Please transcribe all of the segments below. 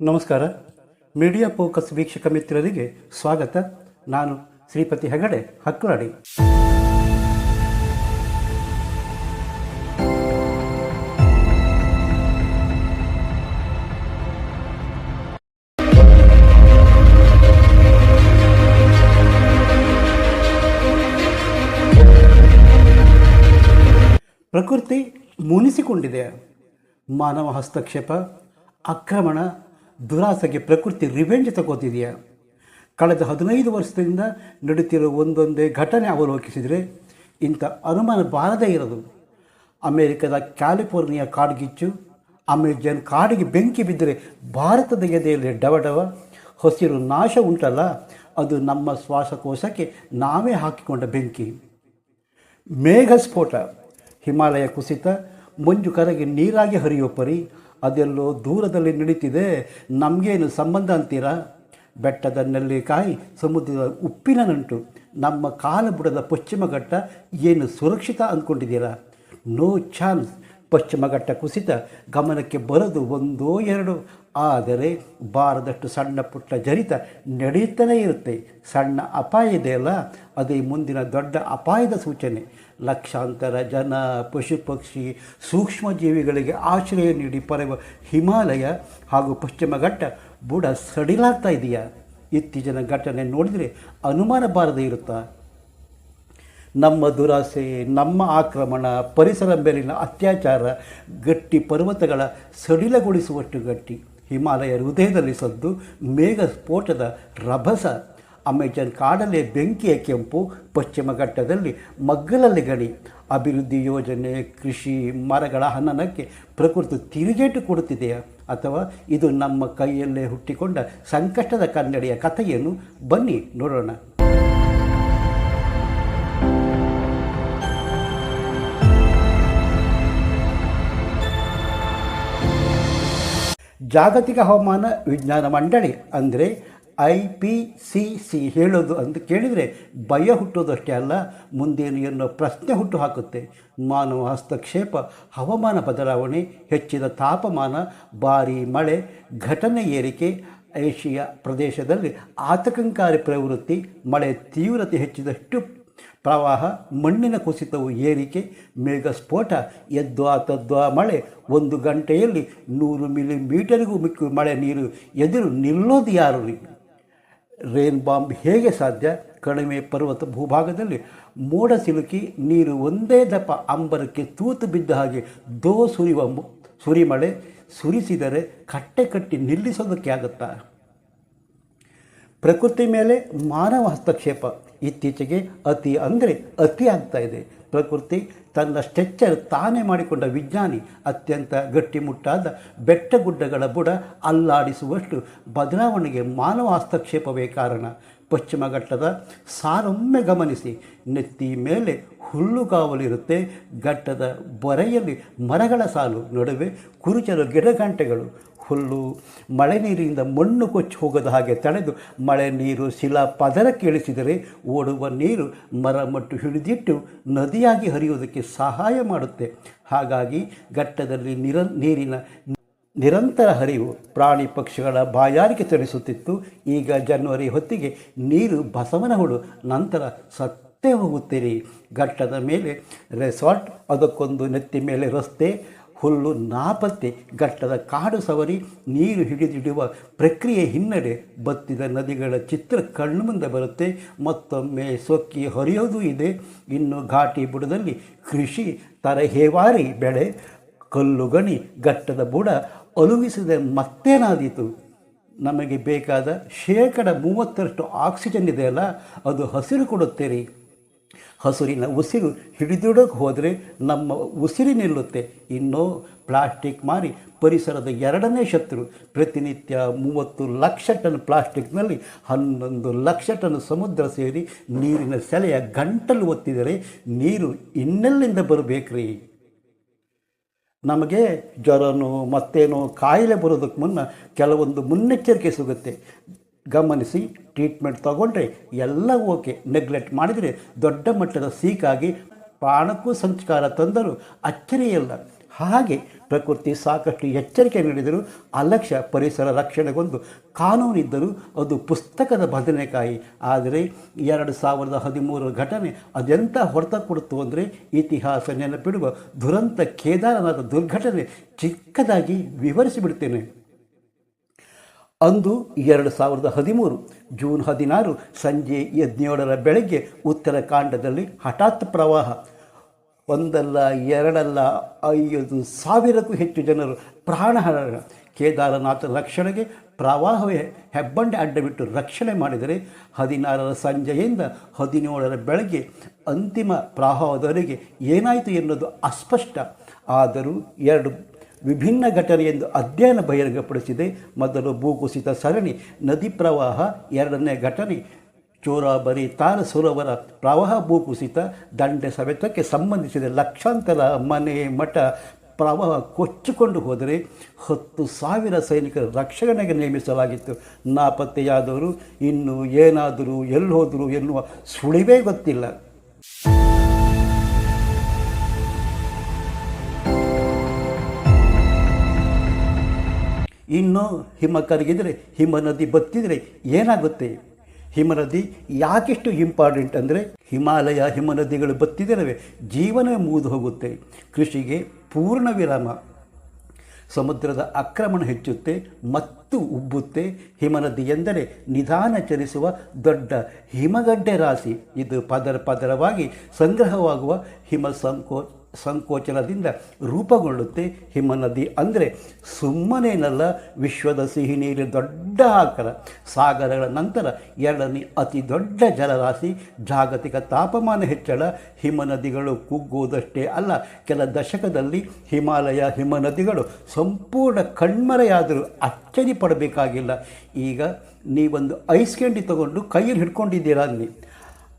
ನಮಸ್ಕಾರ. Media focus ವೀಕ್ಷಕ ಮಿತ್ರರಿಗೆ ಸ್ವಾಗತ. ನಾನು ಶ್ರೀಪತಿ ಹೆಗಡೆ ಹಕ್ಕುರಡಿ ಪ್ರಕೃತಿ ಮುನಿಸಿಕೊಂಡಿದೆ. ಮಾನವ ಹಸ್ತಕ್ಷೇಪ, ಆಕ್ರಮಣ ದುರಾಸೆಗೆ ಪ್ರಕೃತಿ ರಿವೆಂಜ್ ತಗೋತಿದೆಯಾ? ಕಳೆದ ಹದಿನೈದು ವರ್ಷದಿಂದ ನಡೀತಿರೋ ಒಂದೊಂದೇ ಘಟನೆ ಅವಲೋಕಿಸಿದರೆ ಇಂಥ ಅನುಮಾನ ಬಾರದೇ ಇರೋದು. ಅಮೆರಿಕದ ಕ್ಯಾಲಿಫೋರ್ನಿಯಾ ಕಾಡ್ಗಿಚ್ಚು, ಅಮೆಜಾನ್ ಕಾಡಿಗೆ ಬೆಂಕಿ ಬಿದ್ದರೆ ಭಾರತದ ಎದೆಯಲ್ಲಿ ಡವಡವ, ಹಸಿರು ನಾಶ ಉಂಟಲ್ಲ, ಅದು ನಮ್ಮ ಶ್ವಾಸಕೋಶಕ್ಕೆ ನಾವೇ ಹಾಕಿಕೊಂಡ ಬೆಂಕಿ. ಮೇಘ ಸ್ಫೋಟ ಹಿಮಾಲಯ ಕುಸಿತ, ಮಂಜು ಕರಗಿ ನೀರಾಗಿ ಹರಿಯೋ ಪರಿ ಅದೆಲ್ಲೋ ದೂರದಲ್ಲಿ ನಡೀತಿದೆ. ನಮಗೇನು ಸಂಬಂಧ ಅಂತೀರಾ? ಬೆಟ್ಟದ ನೆಲ್ಲಿಕಾಯಿ ಸಮುದ್ರದ ಉಪ್ಪಿನ ನಂಟು ನಮ್ಮ ಕಾಲಬುಡದ ಪಶ್ಚಿಮ ಘಟ್ಟ ಏನು ಸುರಕ್ಷಿತ ಅಂದ್ಕೊಂಡಿದ್ದೀರಾ? ನೋ ಚಾನ್ಸ್ ಪಶ್ಚಿಮ ಘಟ್ಟ ಕುಸಿತ, ಗಮನಕ್ಕೆ ಬರೋದು ಒಂದೋ ಎರಡು. ಆದರೆ ಬಾರದಷ್ಟು ಸಣ್ಣ ಪುಟ್ಟ ಜರಿತ ನಡೆಯುತ್ತಲೇ ಇರುತ್ತೆ. ಸಣ್ಣ ಅಪಾಯ ಇದೆಯಲ್ಲ ಅದೇ ಮುಂದಿನ ದೊಡ್ಡ ಅಪಾಯದ ಸೂಚನೆ. ಲಕ್ಷಾಂತರ ಜನ, ಪಶು ಪಕ್ಷಿ ಸೂಕ್ಷ್ಮ ಜೀವಿಗಳಿಗೆ ಆಶ್ರಯ ನೀಡಿ ಪರವ ಹಿಮಾಲಯ ಹಾಗೂ ಪಶ್ಚಿಮ ಘಟ್ಟ ಬುಡ ಸಡಿಲಾಗ್ತಾ ಇದೆಯಾ? ಇತ್ತೀಚಿನ ಘಟನೆ ನೋಡಿದರೆ ಅನುಮಾನ ಬಾರದೇ ಇರುತ್ತಾ? ನಮ್ಮ ದುರಾಸೆ, ನಮ್ಮ ಆಕ್ರಮಣ, ಪರಿಸರ ಮೇಲಿನ ಅತ್ಯಾಚಾರ, ಗಟ್ಟಿ ಪರ್ವತಗಳ ಸಡಿಲಗೊಳಿಸುವಷ್ಟು ಗಟ್ಟಿ. ಹಿಮಾಲಯ ಹೃದಯದಲ್ಲಿ ಸದ್ದು ಮೇಘ ಸ್ಫೋಟದ ರಭಸ. ಅಮೆಜಾನ್ ಕಾಡಲೆ ಬೆಂಕಿಯ ಕೆಂಪು ಪಶ್ಚಿಮ ಘಟ್ಟದಲ್ಲಿ ಮಗ್ಗಲಲ್ಲಿ ಗಣಿ ಅಭಿವೃದ್ಧಿ ಯೋಜನೆ, ಕೃಷಿ, ಮರಗಳ ಹನನಕ್ಕೆ ಪ್ರಕೃತಿ ತಿರುಗೇಟು ಕೊಡುತ್ತಿದೆಯಾ? ಅಥವಾ ಇದು ನಮ್ಮ ಕೈಯಲ್ಲೇ ಹುಟ್ಟಿಕೊಂಡ ಸಂಕಷ್ಟದ ಕನ್ನಡಿಯ ಕಥೆಯನ್ನು ಬನ್ನಿ ನೋಡೋಣ. ಜಾಗತಿಕ ಹವಾಮಾನ ವಿಜ್ಞಾನ ಮಂಡಳಿ, ಅಂದರೆ ಐ ಪಿ ಸಿ ಸಿ ಹೇಳೋದು ಅಂತ ಕೇಳಿದರೆ ಭಯ ಹುಟ್ಟೋದಷ್ಟೇ ಅಲ್ಲ, ಮುಂದೇನು ಎನ್ನೋ ಪ್ರಶ್ನೆ ಹುಟ್ಟು ಹಾಕುತ್ತೆ ಮಾನವ ಹಸ್ತಕ್ಷೇಪ, ಹವಾಮಾನ ಬದಲಾವಣೆ, ಹೆಚ್ಚಿದ ತಾಪಮಾನ, ಭಾರೀ ಮಳೆ, ಘಟನೆ ಏರಿಕೆ, ಏಷ್ಯಾ ಪ್ರದೇಶದಲ್ಲಿ ಆತಂಕಕಾರಿ ಪ್ರವೃತ್ತಿ, ಮಳೆ ತೀವ್ರತೆ ಹೆಚ್ಚಿದಷ್ಟು ಪ್ರವಾಹ, ಮಣ್ಣಿನ ಕುಸಿತವು ಏರಿಕೆ ಮೇಘ ಸ್ಫೋಟ ಎದ್ವಾ ತದ್ವಾ ಮಳೆ, ಒಂದು ಗಂಟೆಯಲ್ಲಿ ನೂರು ಮಿಲಿಮೀಟರಿಗೂ ಮಿಕ್ಕು ಮಳೆ ನೀರು ಎದುರು ನಿಲ್ಲೋದು ಯಾರು ರೀ? ರೇನ್ ಬಾಂಬ್ ಹೇಗೆ ಸಾಧ್ಯ? ಕಡಿಮೆ ಪರ್ವತ ಭೂಭಾಗದಲ್ಲಿ ಮೋಡ ಸಿಲುಕಿ ನೀರು ಒಂದೇ ದಪ್ಪ ಅಂಬರಕ್ಕೆ ತೂತು ಬಿದ್ದ ಹಾಗೆ ದೋ ಸುರಿವ ಸುರಿಮಳೆ ಸುರಿಸಿದರೆ ಕಟ್ಟೆ ಕಟ್ಟಿ ನಿಲ್ಲಿಸೋದಕ್ಕೆ ಆಗುತ್ತಾ? ಪ್ರಕೃತಿ ಮೇಲೆ ಮಾನವ ಹಸ್ತಕ್ಷೇಪ. ಇತ್ತೀಚೆಗೆ ಅತಿ ಅಂದರೆ ಅತಿ ಆಗ್ತಾ ಇದೆ. ಪ್ರಕೃತಿ ತನ್ನ ಸ್ಟ್ರೆಚ್ಚರ್ ತಾನೇ ಮಾಡಿಕೊಂಡ ವಿಜ್ಞಾನಿ, ಅತ್ಯಂತ ಗಟ್ಟಿಮುಟ್ಟಾದ ಬೆಟ್ಟ ಗುಡ್ಡಗಳ ಬುಡ ಅಲ್ಲಾಡಿಸುವಷ್ಟು ಬದಲಾವಣೆಗೆ ಮಾನವ ಹಸ್ತಕ್ಷೇಪವೇ ಕಾರಣ. ಪಶ್ಚಿಮ ಘಟ್ಟದ ಸಾರೊಮ್ಮೆ ಗಮನಿಸಿ, ನೆತ್ತಿ ಮೇಲೆ ಹುಲ್ಲುಗಾವಲಿರುತ್ತೆ ಘಟ್ಟದ ಬೊರೆಯಲ್ಲಿ ಮರಗಳ ಸಾಲು, ನಡುವೆ ಕುರುಚಲು ಗಿಡಗಂಟೆಗಳು ಹುಲ್ಲು ಮಳೆ ನೀರಿನಿಂದ ಮಣ್ಣು ಕೊಚ್ಚಿ ಹೋಗದ ಹಾಗೆ ತಡೆದು ಮಳೆ ನೀರು ಶಿಲಾ ಪದರಕ್ಕೆ ಇಳಿಸಿದರೆ ಓಡುವ ನೀರು ಮರ ಮಟ್ಟು ಹಿಡಿದಿಟ್ಟು ನದಿಯಾಗಿ ಹರಿಯುವುದಕ್ಕೆ ಸಹಾಯ ಮಾಡುತ್ತೆ. ಹಾಗಾಗಿ ಘಟ್ಟದಲ್ಲಿ ನಿರ ನೀರಿನ ನಿರಂತರ ಹರಿವು ಪ್ರಾಣಿ ಪಕ್ಷಿಗಳ ಬಾಯಾರಿಕೆ ತರಿಸುತ್ತಿತ್ತು. ಈಗ ಜನವರಿ ಹೊತ್ತಿಗೆ ನೀರು ಬಸವನ ಹುಡು ನಂತರ ಸತ್ತೇ ಹೋಗುತ್ತೀರಿ. ಘಟ್ಟದ ಮೇಲೆ ರೆಸಾರ್ಟ್, ಅದಕ್ಕೊಂದು ನೆತ್ತಿ ಮೇಲೆ ರಸ್ತೆ, ಹುಲ್ಲು ನಾಪತ್ತೆ, ಘಟ್ಟದ ಕಾಡು ಸವರಿ, ನೀರು ಹಿಡಿದಿಡುವ ಪ್ರಕ್ರಿಯೆ ಹಿನ್ನಡೆ ಬತ್ತಿದ ನದಿಗಳ ಚಿತ್ರ ಕಣ್ಣು ಮುಂದೆ ಬರುತ್ತೆ. ಮತ್ತೊಮ್ಮೆ ಸೊಕ್ಕಿ ಹರಿಯೋದು ಇದೆ. ಇನ್ನು ಘಾಟಿ ಬುಡದಲ್ಲಿ ಕೃಷಿ, ತರಹೇವಾರಿ ಬೆಳೆ, ಕಲ್ಲುಗಣಿ, ಘಟ್ಟದ ಬುಡ ಅಲುಗಿಸದೆ ಮತ್ತೇನಾದೀತು? ನಮಗೆ ಬೇಕಾದ ಶೇಕಡ ಮೂವತ್ತರಷ್ಟು ಆಕ್ಸಿಜನ್ ಇದೆಯಲ್ಲ ಅದು ಹಸಿರು ಕೊಡುತ್ತೀರಿ. ಹಸುರಿನ ಉಸಿರು ಹಿಡಿದಿಡೋಕೆ ಹೋದರೆ ನಮ್ಮ ಉಸಿರಿ ನಿಲ್ಲುತ್ತೆ. ಇನ್ನೂ ಪ್ಲಾಸ್ಟಿಕ್ ಮಾರಿ ಪರಿಸರದ ಎರಡನೇ ಶತ್ರು. ಪ್ರತಿನಿತ್ಯ ಮೂವತ್ತು ಲಕ್ಷ ಟನ್ ಪ್ಲಾಸ್ಟಿಕ್ನಲ್ಲಿ ಹನ್ನೊಂದು ಲಕ್ಷ ಟನ್ ಸಮುದ್ರ ಸೇರಿ ನೀರಿನ ಸೆಲೆಯ ಗಂಟಲು ಒತ್ತಿದರೆ ನೀರು ಇನ್ನೆಲ್ಲಿಂದ ಬರಬೇಕ್ರಿ? ನಮಗೆ ಜ್ವರನೋ, ಮತ್ತೇನೋ ಕಾಯಿಲೆ ಬರೋದಕ್ಕೆ ಮುನ್ನ ಕೆಲವೊಂದು ಮುನ್ನೆಚ್ಚರಿಕೆ ಸಿಗುತ್ತೆ. ಗಮನಿಸಿ, ಟ್ರೀಟ್ಮೆಂಟ್ ತಗೊಂಡ್ರೆ ಎಲ್ಲ ಓಕೆ. ನೆಗ್ಲೆಕ್ಟ್ ಮಾಡಿದರೆ ದೊಡ್ಡ ಮಟ್ಟದ ಸೀಕಾಗಿ, ಪ್ರಾಣಕ್ಕೂ ಸಂಸ್ಕಾರ ತಂದರೂ ಅಚ್ಚರಿಯಲ್ಲ. ಹಾಗೆ ಪ್ರಕೃತಿ ಸಾಕಷ್ಟು ಎಚ್ಚರಿಕೆ ನೀಡಿದರೂ ಅಲಕ್ಷ್ಯ ಪರಿಸರ ರಕ್ಷಣೆಗೊಂದು ಕಾನೂನಿದ್ದರೂ ಅದು ಪುಸ್ತಕದ ಬದನೆಕಾಯಿ. ಆದರೆ ಎರಡು ಸಾವಿರದ ಹದಿಮೂರರ ಘಟನೆ ಅದೆಂಥ ಹೊರತ ಕೊಡ್ತು ಅಂದರೆ ಇತಿಹಾಸ ನೆನಪಿಡುವ ದುರಂತ ಕೇದಾರನಾಥ ದುರ್ಘಟನೆ ಚಿಕ್ಕದಾಗಿ ವಿವರಿಸಿಬಿಡ್ತೇನೆ ಅಂದು ಎರಡು ಸಾವಿರದ ಹದಿಮೂರು ಜೂನ್ ಹದಿನಾರು ಸಂಜೆ ಹದಿನೇಳರ ಬೆಳಗ್ಗೆ ಉತ್ತರಕಾಂಡದಲ್ಲಿ ಹಠಾತ್ ಪ್ರವಾಹ ಒಂದಲ್ಲ, ಎರಡಲ್ಲ, ಐದು ಸಾವಿರಕ್ಕೂ ಹೆಚ್ಚು ಜನರು ಪ್ರಾಣ ಕೇದಾರನಾಥ ರಕ್ಷಣೆಗೆ ಪ್ರವಾಹವೇ ಹೆಬ್ಬಂಡೆ ಅಡ್ಡಬಿಟ್ಟು ರಕ್ಷಣೆ ಮಾಡಿದರೆ ಹದಿನಾರರ ಸಂಜೆಯಿಂದ ಹದಿನೇಳರ ಬೆಳಗ್ಗೆ ಅಂತಿಮ ಪ್ರವಾಹದವರೆಗೆ ಏನಾಯಿತು ಎನ್ನುವುದು ಅಸ್ಪಷ್ಟ. ಆದರೂ ಎರಡು ವಿಭಿನ್ನ ಘಟನೆ ಎಂದು ಅಧ್ಯಯನ ಬಹಿರಂಗಪಡಿಸಿದೆ. ಮೊದಲು ಭೂಕುಸಿತ ಸರಣಿ, ನದಿ ಪ್ರವಾಹ, ಎರಡನೇ ಘಟನೆ ಚೋರಾಬರಿ ತಾರ ಸರೋವರ ಪ್ರವಾಹ ಭೂಕುಸಿತ ದಂಡೆ ಸವೆತಕ್ಕೆ ಸಂಬಂಧಿಸಿದ ಲಕ್ಷಾಂತರ ಮನೆ ಮಠ ಪ್ರವಾಹ ಕೊಚ್ಚಿಕೊಂಡು ಹೋದರೆ ಹತ್ತು ಸಾವಿರ ಸೈನಿಕರ ರಕ್ಷಣೆಗೆ ನೇಮಿಸಲಾಗಿತ್ತು. ನಾಪತ್ತೆಯಾದವರು ಇನ್ನು ಏನಾದರೂ, ಎಲ್ಲಿ ಹೋದರು ಎನ್ನುವ ಸುಳಿವೇ ಗೊತ್ತಿಲ್ಲ. ಇನ್ನು ಹಿಮ ಕರಗಿದರೆ, ಹಿಮ ನದಿ ಬತ್ತಿದರೆ ಏನಾಗುತ್ತೆ? ಹಿಮನದಿ ಯಾಕೆಷ್ಟು ಇಂಪಾರ್ಟೆಂಟ್ ಅಂದರೆ ಹಿಮಾಲಯ ಹಿಮನದಿಗಳು ಬತ್ತಿದರೆ ಜೀವನವೇ ಮೂದು ಹೋಗುತ್ತೆ. ಕೃಷಿಗೆ ಪೂರ್ಣ ವಿರಾಮ. ಸಮುದ್ರದ ಆಕ್ರಮಣ ಹೆಚ್ಚುತ್ತೆ, ಮತ್ತು ಉಬ್ಬುತ್ತೆ. ಹಿಮನದಿ ಎಂದರೆ ನಿಧಾನ ಚಲಿಸುವ ದೊಡ್ಡ ಹಿಮಗಡ್ಡೆ ರಾಶಿ. ಇದು ಪದರ ಪದರವಾಗಿ ಸಂಗ್ರಹವಾಗುವ ಹಿಮ ಸಂಕೋ ಸಂಕೋಚನದಿಂದ ರೂಪುಗೊಳ್ಳುತ್ತೆ. ಹಿಮನದಿ ಅಂದರೆ ಸುಮ್ಮನೇನಲ್ಲ, ವಿಶ್ವದ ಸಿಹಿ ನೀರು ದೊಡ್ಡ ಆಕರ ಸಾಗರಗಳ ನಂತರ ಎರಡನೇ ಅತಿ ದೊಡ್ಡ ಜಲರಾಶಿ, ಜಾಗತಿಕ ತಾಪಮಾನ ಹೆಚ್ಚಳ. ಹಿಮನದಿಗಳು ಕುಗ್ಗುವುದಷ್ಟೇ ಅಲ್ಲ, ಕೆಲ ದಶಕದಲ್ಲಿ ಹಿಮಾಲಯ ಹಿಮನದಿಗಳು ಸಂಪೂರ್ಣ ಕಣ್ಮರೆಯಾದರೂ ಅಚ್ಚರಿ ಪಡಬೇಕಾಗಿಲ್ಲ. ಈಗ ನೀವೊಂದು ಐಸ್ ಕ್ಯಾಂಡಿ ತಗೊಂಡು ಕೈಯಲ್ಲಿ ಹಿಡ್ಕೊಂಡಿದ್ದೀರಾ ಅಲ್ಲಿ?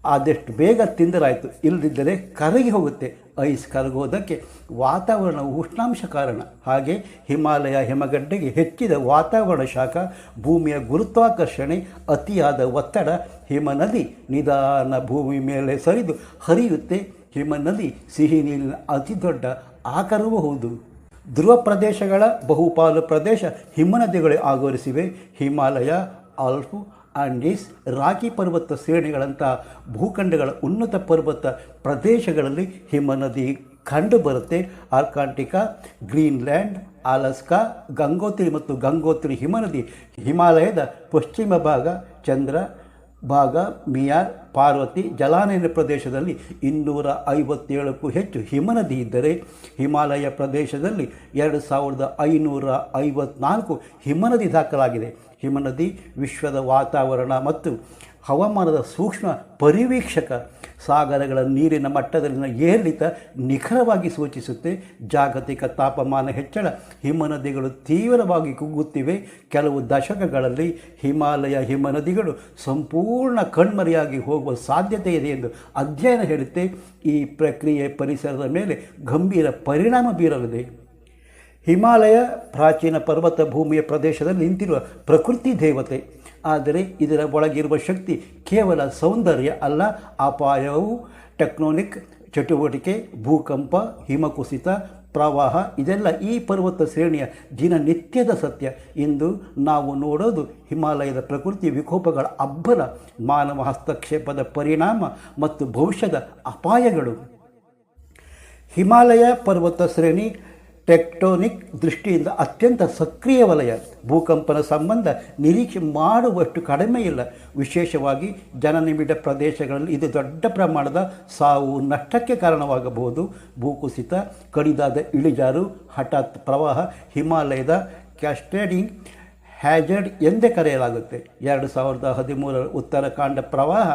ಆದಷ್ಟು ಬೇಗ ತಿಂದರಾಯಿತು. ಇಲ್ಲದಿದ್ದರೆ ಕರಗಿ ಹೋಗುತ್ತೆ. ಐಸ್ ಕರಗೋದಕ್ಕೆ ವಾತಾವರಣ ಉಷ್ಣಾಂಶ ಕಾರಣ. ಹಾಗೆ ಹಿಮಾಲಯ ಹಿಮಗಡ್ಡೆಗೆ ಹೆಚ್ಚಿದ ವಾತಾವರಣ ಶಾಖ, ಭೂಮಿಯ ಗುರುತ್ವಾಕರ್ಷಣೆ, ಅತಿಯಾದ ಒತ್ತಡ, ಹಿಮನದಿ ನಿಧಾನ ಭೂಮಿ ಮೇಲೆ ಸರಿದು ಹರಿಯುತ್ತೆ. ಹಿಮನದಿ ಸಿಹಿ ನೀರಿನ ಅತಿ ದೊಡ್ಡ ಆಕರವೂ ಹೌದು. ಧ್ರುವ ಪ್ರದೇಶಗಳ ಬಹುಪಾಲು ಪ್ರದೇಶ ಹಿಮನದಿಗಳೇ ಆಗೋರಿಸಿವೆ ಹಿಮಾಲಯ ಆಲ್ಫು ಆಂಡೀಸ್ ರಾಕಿ ಪರ್ವತ ಶ್ರೇಣಿಗಳಂಥ ಭೂಖಂಡಗಳ ಉನ್ನತ ಪರ್ವತ ಪ್ರದೇಶಗಳಲ್ಲಿ ಹಿಮನದಿ ಕಂಡುಬರುತ್ತೆ ಆರ್ಕಾಂಟಿಕಾ ಗ್ರೀನ್ಲ್ಯಾಂಡ್ ಆಲಸ್ಕಾ ಗಂಗೋತ್ರಿ ಮತ್ತು ಗಂಗೋತ್ರಿ ಹಿಮನದಿ ಹಿಮಾಲಯದ ಪಶ್ಚಿಮ ಭಾಗ ಚಂದ್ರ ಭಾಗ ಮಿಯಾರ್ ಪಾರ್ವತಿ ಜಲಾನಯನ ಪ್ರದೇಶದಲ್ಲಿ ಇನ್ನೂರ ಐವತ್ತೇಳಕ್ಕೂ ಹೆಚ್ಚು ಹಿಮನದಿ ಇದ್ದರೆ ಹಿಮಾಲಯ ಪ್ರದೇಶದಲ್ಲಿ ಎರಡು ಸಾವಿರದ ಐನೂರ ಐವತ್ನಾಲ್ಕು ಹಿಮನದಿ ದಾಖಲಾಗಿದೆ ಹಿಮನದಿ, ವಿಶ್ವದ ವಾತಾವರಣ ಮತ್ತು ಹವಾಮಾನದ ಸೂಕ್ಷ್ಮ ಪರಿವೀಕ್ಷಕ ಸಾಗರಗಳ ನೀರಿನ ಮಟ್ಟದಲ್ಲಿನ ಏರಿಳಿತ ನಿಖರವಾಗಿ ಸೂಚಿಸುತ್ತೆ. ಜಾಗತಿಕ ತಾಪಮಾನ ಹೆಚ್ಚಳ ಹಿಮನದಿಗಳು ತೀವ್ರವಾಗಿ ಕುಗ್ಗುತ್ತಿವೆ. ಕೆಲವು ದಶಕಗಳಲ್ಲಿ ಹಿಮಾಲಯ ಹಿಮನದಿಗಳು ಸಂಪೂರ್ಣ ಕಣ್ಮರೆಯಾಗಿ ಹೋಗುವ ಸಾಧ್ಯತೆ ಇದೆ ಎಂದು ಅಧ್ಯಯನ ಹೇಳುತ್ತೆ. ಈ ಪ್ರಕ್ರಿಯೆ ಪರಿಸರದ ಮೇಲೆ ಗಂಭೀರ ಪರಿಣಾಮ ಬೀರಲಿದೆ. ಹಿಮಾಲಯ ಪ್ರಾಚೀನ ಪರ್ವತ ಭೂಮಿಯ ಪ್ರದೇಶದಲ್ಲಿ ನಿಂತಿರುವ ಪ್ರಕೃತಿ ದೇವತೆ. ಆದರೆ ಇದರ ಒಳಗಿರುವ ಶಕ್ತಿ ಕೇವಲ ಸೌಂದರ್ಯ ಅಲ್ಲ, ಅಪಾಯವು. ಟೆಕ್ನೋನಿಕ್, ಚಟುವಟಿಕೆ, ಭೂಕಂಪ, ಹಿಮಕುಸಿತ, ಪ್ರವಾಹ, ಇದೆಲ್ಲ ಈ ಪರ್ವತ ಶ್ರೇಣಿಯ ದಿನನಿತ್ಯದ ಸತ್ಯ. ಇಂದು ನಾವು ನೋಡೋದು ಹಿಮಾಲಯದ ಪ್ರಕೃತಿ ವಿಕೋಪಗಳ ಅಬ್ಬರ ಮಾನವ ಹಸ್ತಕ್ಷೇಪದ ಪರಿಣಾಮ ಮತ್ತು ಭವಿಷ್ಯದ ಅಪಾಯಗಳು. ಹಿಮಾಲಯ ಪರ್ವತ ಶ್ರೇಣಿ ಟೆಕ್ಟೋನಿಕ್ ದೃಷ್ಟಿಯಿಂದ ಅತ್ಯಂತ ಸಕ್ರಿಯ ವಲಯ. ಭೂಕಂಪನ ಸಂಬಂಧ ನಿರೀಕ್ಷೆ ಮಾಡುವಷ್ಟು ಕಡಿಮೆ ಇಲ್ಲ. ವಿಶೇಷವಾಗಿ ಜನನಿಬಿಡ ಪ್ರದೇಶಗಳಲ್ಲಿ ಇದು ದೊಡ್ಡ ಪ್ರಮಾಣದ ಸಾವು ನಷ್ಟಕ್ಕೆ ಕಾರಣವಾಗಬಹುದು. ಭೂಕುಸಿತ, ಕಡಿದಾದ ಇಳಿಜಾರು, ಹಠಾತ್ ಪ್ರವಾಹ, ಹಿಮಾಲಯದ ಕ್ಯಾಸ್ಟೇಡಿಂಗ್ ಹ್ಯಾಜರ್ಡ್ ಎಂದೇ ಕರೆಯಲಾಗುತ್ತೆ. ಎರಡು ಸಾವಿರದ ಹದಿಮೂರರ ಉತ್ತರಾಖಂಡ ಪ್ರವಾಹ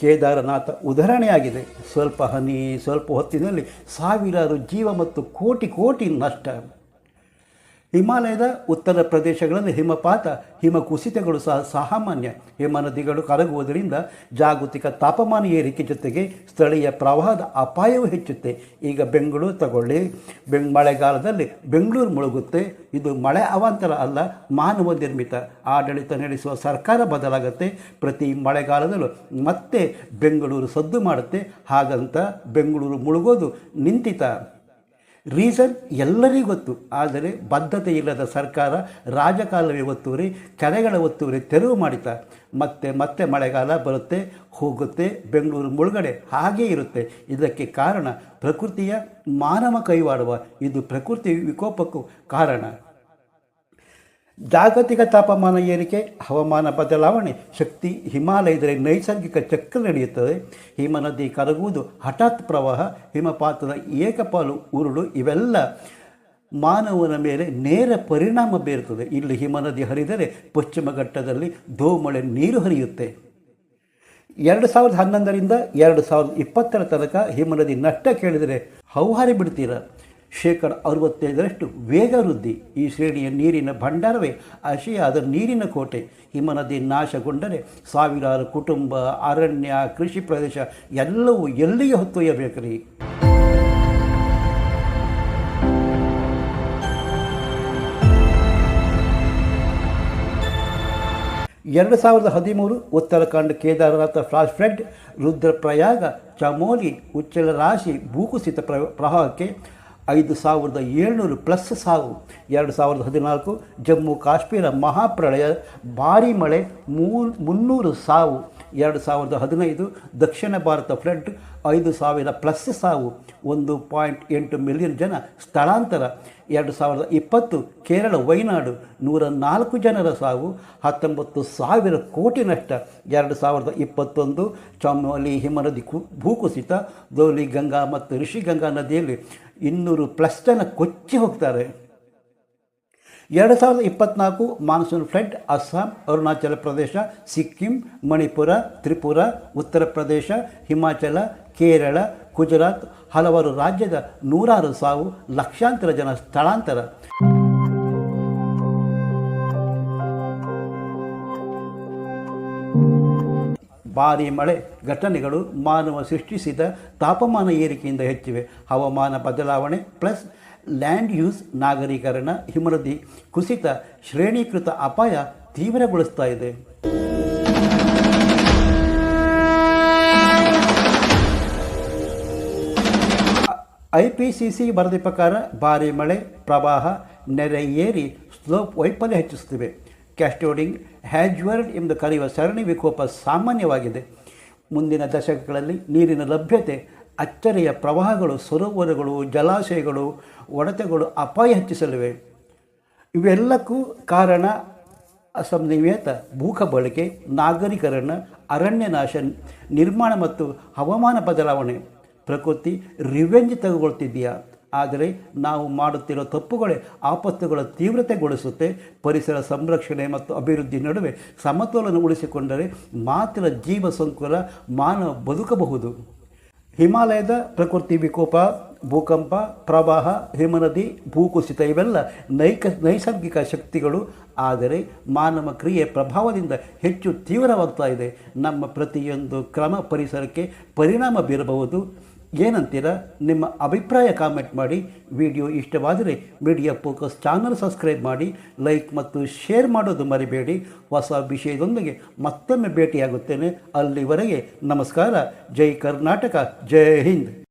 ಕೇದಾರನಾಥ ಉದಾಹರಣೆಯಾಗಿದೆ. ಸ್ವಲ್ಪ ಹನಿ ಸ್ವಲ್ಪ ಹೊತ್ತಿನಲ್ಲಿ ಸಾವಿರಾರು ಜೀವ ಮತ್ತು ಕೋಟಿ ಕೋಟಿ ನಷ್ಟ. ಹಿಮಾಲಯದ ಉತ್ತರ ಪ್ರದೇಶಗಳಲ್ಲಿ ಹಿಮಪಾತ ಹಿಮ ಕುಸಿತಗಳು ಸಹ ಸಾಮಾನ್ಯ. ಹಿಮ ನದಿಗಳು ಕರಗುವುದರಿಂದ ಜಾಗತಿಕ ತಾಪಮಾನ ಏರಿಕೆ ಜೊತೆಗೆ ಸ್ಥಳೀಯ ಪ್ರವಾಹದ ಅಪಾಯವೂ ಹೆಚ್ಚುತ್ತೆ. ಈಗ ಬೆಂಗಳೂರು ತಗೊಳ್ಳಿ. ಬೆಂಗ್, ಮಳೆಗಾಲದಲ್ಲಿ ಬೆಂಗಳೂರು ಮುಳುಗುತ್ತೆ. ಇದು ಮಳೆ ಅವಾಂತರ ಅಲ್ಲ, ಮಾನವ ನಿರ್ಮಿತ. ಆಡಳಿತ ನಡೆಸುವ ಸರ್ಕಾರ ಬದಲಾಗುತ್ತೆ. ಪ್ರತಿ ಮಳೆಗಾಲದಲ್ಲೂ ಮತ್ತೆ ಬೆಂಗಳೂರು ಸದ್ದು ಮಾಡುತ್ತೆ. ಹಾಗಂತ ಬೆಂಗಳೂರು ಮುಳುಗೋದು ನಿಂತಿತ. ರೀಸನ್ ಎಲ್ಲರಿಗೂ ಗೊತ್ತು. ಆದರೆ ಬದ್ಧತೆ ಇಲ್ಲದ ಸರ್ಕಾರ ರಾಜಕಾಲವೇ ಒತ್ತುವರಿ, ಕೆರೆಗಳ ಒತ್ತುವರಿ ತೆರವು ಮಾಡಿತ, ಮತ್ತೆ ಮತ್ತೆ ಮಳೆಗಾಲ ಬರುತ್ತೆ, ಹೋಗುತ್ತೆ, ಬೆಂಗಳೂರು ಮುಳುಗಡೆ ಹಾಗೇ ಇರುತ್ತೆ. ಇದಕ್ಕೆ ಕಾರಣ ಪ್ರಕೃತಿಯ ಮಾನವ ಕೈವಾಡುವ, ಇದು ಪ್ರಕೃತಿ ವಿಕೋಪಕ್ಕೂ ಕಾರಣ. ಜಾಗತಿಕ ತಾಪಮಾನ ಏರಿಕೆ, ಹವಾಮಾನ ಬದಲಾವಣೆ, ಶಕ್ತಿ ಹಿಮಾಲಯದಲ್ಲಿ ನೈಸರ್ಗಿಕ ಚಕ್ರ ನಡೆಯುತ್ತದೆ. ಹಿಮ ನದಿ ಕರಗುವುದು ಹಠಾತ್ ಪ್ರವಾಹ, ಹಿಮಪಾತದ ಏಕಪಾಲು ಉರುಳು, ಇವೆಲ್ಲ ಮಾನವನ ಮೇಲೆ ನೇರ ಪರಿಣಾಮ ಬೀರುತ್ತದೆ. ಇಲ್ಲಿ ಹಿಮನದಿ ಹರಿದರೆ ಪಶ್ಚಿಮ ಘಟ್ಟದಲ್ಲಿ ಧೋಮಳೆ ನೀರು ಹರಿಯುತ್ತೆ. ಎರಡು ಸಾವಿರದ ಹನ್ನೊಂದರಿಂದ ಎರಡು ಸಾವಿರದ ಇಪ್ಪತ್ತರ ತನಕ ಹಿಮನದಿ ನಷ್ಟ ಕೇಳಿದರೆ ಹೌಹಾರಿ ಬಿಡ್ತೀರ? ಶೇಕಡ ಅರವತ್ತೈದರಷ್ಟು ವೇಗ ವೃದ್ಧಿ. ಈ ಶ್ರೇಣಿಯ ನೀರಿನ ಭಂಡಾರವೇ ಅಶಿಯಾದ ನೀರಿನ ಕೋಟೆ. ಹಿಮನದಿ ನಾಶಗೊಂಡರೆ ಸಾವಿರಾರು ಕುಟುಂಬ, ಅರಣ್ಯ, ಕೃಷಿ ಪ್ರದೇಶ ಎಲ್ಲವೂ ಎಲ್ಲಿಗೆ ಹೊತ್ತೊಯ್ಯಬೇಕ್ರಿ? ಎರಡು ಸಾವಿರದ ಹದಿಮೂರು ಉತ್ತರಾಖಂಡ್ ಕೇದಾರನಾಥ ಫ್ಲಾಶ್ ಫ್ರೆಡ್ ರುದ್ರಪ್ರಯಾಗ, ಚಮೋಲಿ ಉಚ್ಚಲ ರಾಶಿ ಭೂಕುಸಿತ ಪ್ರ ಪ್ರವಾಹಕ್ಕೆ ಐದು ಸಾವಿರದ ಏಳ್ನೂರು ಪ್ಲಸ್ ಸಾವು. ಎರಡು ಸಾವಿರದ ಹದಿನಾಲ್ಕು ಜಮ್ಮು ಕಾಶ್ಮೀರ ಮಹಾಪ್ರಳಯ ಭಾರಿ ಮಳೆ ಮೂರು ಮುನ್ನೂರು ಸಾವು. ಎರಡು ಸಾವಿರದ ಹದಿನೈದು ದಕ್ಷಿಣ ಭಾರತ ಫ್ಲಡ್ ಐದು ಸಾವಿರ ಪ್ಲಸ್ ಸಾವು ಒಂದು ಪಾಯಿಂಟ್ ಎಂಟು ಮಿಲಿಯನ್ ಜನ ಸ್ಥಳಾಂತರ. ಎರಡು ಸಾವಿರದ ಇಪ್ಪತ್ತು ಕೇರಳ, ವೈನಾಡು ನೂರ ನಾಲ್ಕು ಜನರ ಸಾವು, ಹತ್ತೊಂಬತ್ತು ಸಾವಿರ ಕೋಟಿ ನಷ್ಟ. ಎರಡು ಸಾವಿರದ ಇಪ್ಪತ್ತೊಂದು ಚಮೋಲಿ ಹಿಮನದಿ ಕು, ಭೂಕುಸಿತ, ದೋಲಿ ಗಂಗಾ ಮತ್ತು ಋಷಿಗಂಗಾ ನದಿಯಲ್ಲಿ ಇನ್ನೂರು ಪ್ಲಸ್ ಜನ ಕೊಚ್ಚಿ ಹೋಗ್ತಾರೆ. ಎರಡು ಸಾವಿರದ ಇಪ್ಪತ್ತ್ನಾಲ್ಕು ಮಾನ್ಸೂನ್ ಫ್ಲಡ್ ಅಸ್ಸಾಂ, ಅರುಣಾಚಲ ಪ್ರದೇಶ, ಸಿಕ್ಕಿಂ, ಮಣಿಪುರ, ತ್ರಿಪುರ, ಉತ್ತರ ಪ್ರದೇಶ, ಹಿಮಾಚಲ, ಕೇರಳ, ಗುಜರಾತ್ ಹಲವಾರು ರಾಜ್ಯದ ನೂರಾರು ಸಾವು ಲಕ್ಷಾಂತರ ಜನ ಸ್ಥಳಾಂತರ. ಭಾರೀ ಮಳೆ, ಘಟನೆಗಳು ಮಾನವ ಸೃಷ್ಟಿಸಿದ ತಾಪಮಾನ ಏರಿಕೆಯಿಂದ ಹೆಚ್ಚಿವೆ. ಹವಾಮಾನ ಬದಲಾವಣೆ ಪ್ಲಸ್ ಲ್ಯಾಂಡ್ ಯೂಸ್ ನಾಗರೀಕರಣ ಹಿಮರದಿ ಕುಸಿತ ಶ್ರೇಣೀಕೃತ ಅಪಾಯ ತೀವ್ರಗೊಳಿಸ್ತಾ ಇದೆ. ಐ ಪಿ ವರದಿ ಪ್ರಕಾರ ಭಾರಿ ಮಳೆ, ಪ್ರವಾಹ, ನೆರೆ ಏರಿ, ಸ್ಲೋಪ್ ವೈಫಲ್ಯ ಹೆಚ್ಚಿಸುತ್ತಿವೆ. ಕ್ಯಾಸ್ಟೋಡಿಂಗ್ ಹ್ಯಾಜ್ವರ್ಡ್ ಎಂದು ಕರೆಯುವ ಸರಣಿ ವಿಕೋಪ ಸಾಮಾನ್ಯವಾಗಿದೆ. ಮುಂದಿನ ದಶಕಗಳಲ್ಲಿ ನೀರಿನ ಲಭ್ಯತೆ ಅಚ್ಚರಿಯ ಪ್ರವಾಹಗಳು, ಸರೋವರಗಳು, ಜಲಾಶಯಗಳು, ಒಡೆತಗಳು ಅಪಾಯ ಹೆಚ್ಚಿಸಲಿವೆ. ಇವೆಲ್ಲಕ್ಕೂ ಕಾರಣ ಅಸಮನಿಯತ ಭೂಕ ಬಳಕೆ, ನಾಗರೀಕರಣ, ಅರಣ್ಯ ನಾಶ, ನಿರ್ಮಾಣ ಮತ್ತು ಹವಾಮಾನ ಬದಲಾವಣೆ. ಪ್ರಕೃತಿ ರಿವೆಂಜ್ ತೆಗೆದುಕೊಳ್ತಿದೆಯಾ ಆದರೆ ನಾವು ಮಾಡುತ್ತಿರೋ ತಪ್ಪುಗಳೇ ಆಪತ್ತುಗಳ ತೀವ್ರತೆಗೊಳಿಸುತ್ತೆ. ಪರಿಸರ ಸಂರಕ್ಷಣೆ ಮತ್ತು ಅಭಿವೃದ್ಧಿ ನಡುವೆ ಸಮತೋಲನ ಉಳಿಸಿಕೊಂಡರೆ ಮಾತ್ರ ಜೀವ ಸಂಕುಲ ಮಾನವ ಬದುಕಬಹುದು. ಹಿಮಾಲಯದ ಪ್ರಕೃತಿ ವಿಕೋಪ, ಭೂಕಂಪ, ಪ್ರವಾಹ, ಹಿಮನದಿ, ಭೂಕುಸಿತ ಇವೆಲ್ಲ ನೈಕ, ನೈಸರ್ಗಿಕ ಶಕ್ತಿಗಳು. ಆದರೆ ಮಾನವ ಕ್ರಿಯೆ ಪ್ರಭಾವದಿಂದ ಹೆಚ್ಚು ತೀವ್ರವಾಗ್ತಾ ಇದೆ. ನಮ್ಮ ಪ್ರತಿಯೊಂದು ಕ್ರಮ ಪರಿಸರಕ್ಕೆ ಪರಿಣಾಮ ಬೀರಬಹುದು. ಏನಂತೀರ? ನಿಮ್ಮ ಅಭಿಪ್ರಾಯ ಕಾಮೆಂಟ್ ಮಾಡಿ ವಿಡಿಯೋ ಇಷ್ಟವಾದರೆ ಮೀಡಿಯಾ ಫೋಕಸ್ ಚಾನಲ್ ಸಬ್ಸ್ಕ್ರೈಬ್ ಮಾಡಿ ಲೈಕ್ ಮತ್ತು ಶೇರ್ ಮಾಡೋದು ಮರಿಬೇಡಿ. ಹೊಸ ವಿಷಯದೊಂದಿಗೆ ಮತ್ತೊಮ್ಮೆ ಭೇಟಿಯಾಗುತ್ತೇನೆ. ಅಲ್ಲಿವರೆಗೆ ನಮಸ್ಕಾರ. ಜೈ ಕರ್ನಾಟಕ, ಜೈ ಹಿಂದ್.